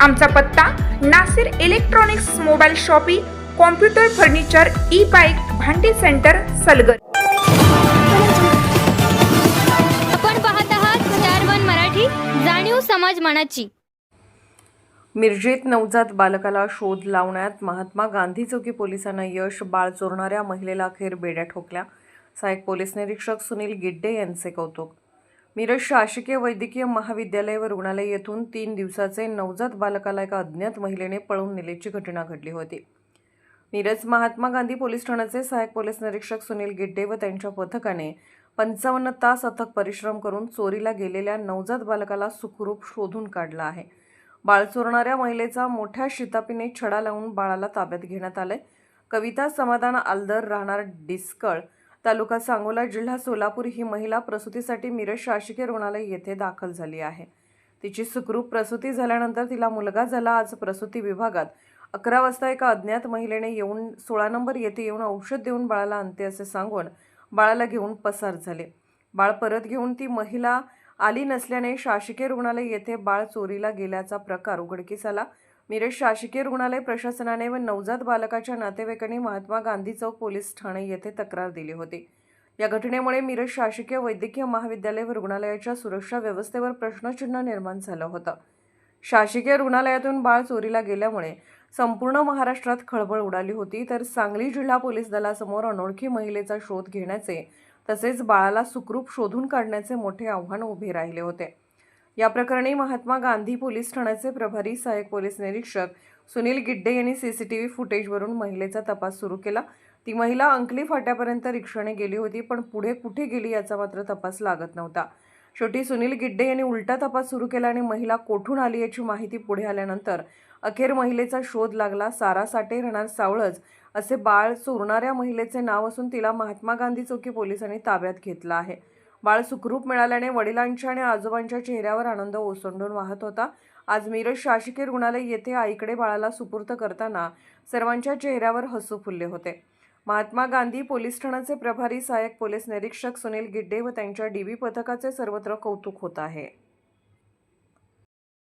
आमचा पत्ता Nasir electronics mobile shoppe computer furniture e bike भांडी सेंटर सलगर. आपण पाहत आहात मराठी जाणीव समाज मनाची. मिरजेत नवजात बालकाला शोध लावण्यात महात्मा गांधी चौकी पोलिसांना यश बाळ चोरणाऱ्या महिलेला अखेर बेड्या ठोकल्या. सहाय्यक पोलीस निरीक्षक सुनील गिड्डे यांचे कौतुक मिरज शासकीय वैद्यकीय महाविद्यालय व रुग्णालय येथून तीन दिवसाचे नवजात बालकाला एका अज्ञात महिलेने पळवून नेल्याची घटना घडली होती. मिरज महात्मा गांधी पोलीस ठाण्याचे सहाय्यक पोलीस निरीक्षक सुनील गिड्डे व त्यांच्या पथकाने पंचावन्न तास अथक परिश्रम करून चोरीला गेलेल्या नवजात बालकाला सुखरूप शोधून काढला आहे. बाळ चोरणाऱ्या महिलेचा मोठ्या शितापीने छडा लावून बाळाला ताब्यात घेण्यात आलंय. कविता समाधान आलदर राहणार डिस्कळ तालुका सांगोला जिल्हा सोलापूर ही महिला प्रसूतीसाठी मिरज शासकीय रुग्णालय येथे दाखल झाली आहे. तिची सुखरूप प्रसूती झाल्यानंतर तिला मुलगा झाला. आज प्रसूती विभागात अकरा वाजता एका अज्ञात महिलेने येऊन सोळा नंबर येथे येऊन औषध देऊन बाळाला आणते असे सांगून बाळाला घेऊन पसार झाले. बाळ परत घेऊन ती महिला आली नसल्याने शासकीय रुग्णालय येथे बाळ चोरीला गेल्याचा प्रकार उघडकीस आला. मिरज शासकीय रुग्णालय प्रशासनाने व नवजात बालकाच्या नातेवाईकांनी महात्मा गांधी चौक पोलीस ठाणे येथे तक्रार दिली होती. या घटनेमुळे मिरज शासकीय वैद्यकीय महाविद्यालय व रुग्णालयाच्या सुरक्षा व्यवस्थेवर प्रश्नचिन्ह निर्माण झालं होतं. शासकीय रुग्णालयातून बाळ चोरीला गेल्यामुळे संपूर्ण महाराष्ट्रात खळबळ उडाली होती. तर सांगली जिल्हा पोलीस दलासमोर अनोळखी महिलेचा शोध घेण्याचे तसेच बाळाला सुखरूप शोधून काढण्याचे मोठे आव्हान उभे राहिले होते. या प्रकरणी महात्मा गांधी पोलीस ठाण्याचे प्रभारी सहाय्यक पोलीस निरीक्षक सुनील गिड्डे यांनी सीसीटीव्ही फुटेजवरून महिलेचा तपास सुरू केला. ती महिला अंकली फाट्यापर्यंत रिक्षाने गेली होती पण पुढे कुठे गेली याचा मात्र तपास लागत नव्हता. शेवटी सुनील गिड्डे यांनी उलटा तपास सुरू केला आणि महिला कोठून आली याची माहिती पुढे आल्यानंतर अखेर महिलेचा शोध लागला. सारा साठे राहणार सावळज असे बाळ चोरणाऱ्या महिलेचे नाव असून तिला महात्मा गांधी चौकी पोलिसांनी ताब्यात घेतलं आहे. बाळ सुखरूप मिळाल्याने वडिलांच्या आणि आजोबांच्या चेहऱ्यावर आनंद ओसंडून वाहत होता. आज मिरज शासकीय रुग्णालय येथे आईकडे बाळाला सुपूर्त करताना सर्वांच्या चेहऱ्यावर हसू फुलले होते. महात्मा गांधी पोलीस ठाण्याचे प्रभारी सहाय्यक पोलीस निरीक्षक सुनील गिड्डे व त्यांच्या डीबी पथकाचे सर्वत्र कौतुक होत आहे.